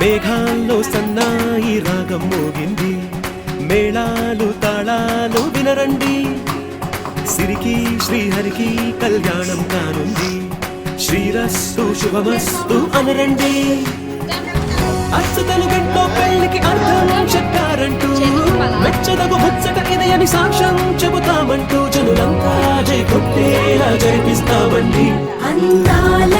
మేఘాల్లో సన్నాయి రాగం మోగింది. మేళాలు తాళాలు వినరండి. సిరికి శ్రీహరికి కళ్యాణం కానుంది. శ్రీరస్తు శుభమస్తు అనరండి అచ్చతలు గంటో పెళ్ళికి అర్థం చెప్పారంటూ. మెచ్చదగు ముచ్చట ఇదయని సాక్ష్యం చెబుతామంటూ. జనులంతా జై కొట్టేలా జరిపిస్తామండి. అందాల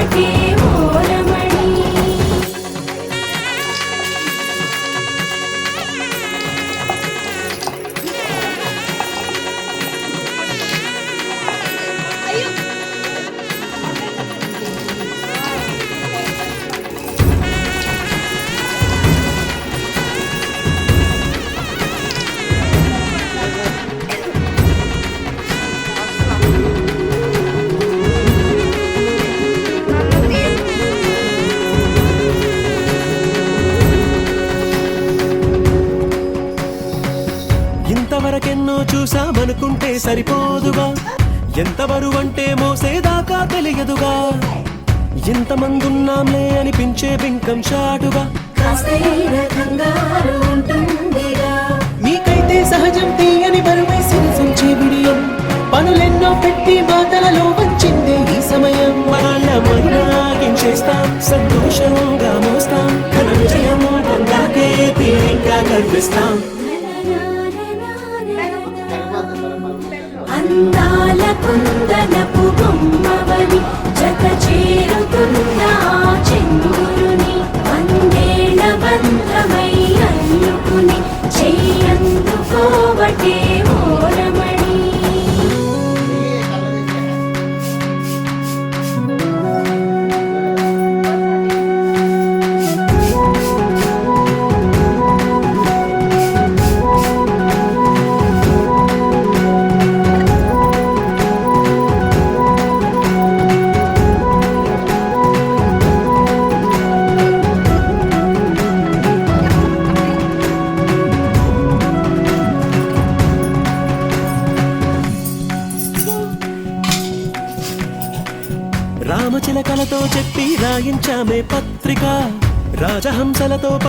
Marquis. చూసామనుకుంటే సరిపోదుగా. ఎంత బరువంటే మోసేదాకా తెలియదుగా. ఇంతమందున్నాంలే అనిపించే బింకం చాటుగా. మీకైతే సహజం తీయని బరువై సిరిసంచే బిడియం పనులెన్నో పెట్టి మాటలలో వచ్చిందే ఈ సమయం. చేస్తాం సంతోషంగా మోస్తాం పొందాకే తీరిగ్గా కనిపిస్తాం అందాల కుందనపు బొమ్మవని జత చేరుతున్న రామచిలకలతో చెప్పి రాయించామే పత్రిక. రాజహంసలతో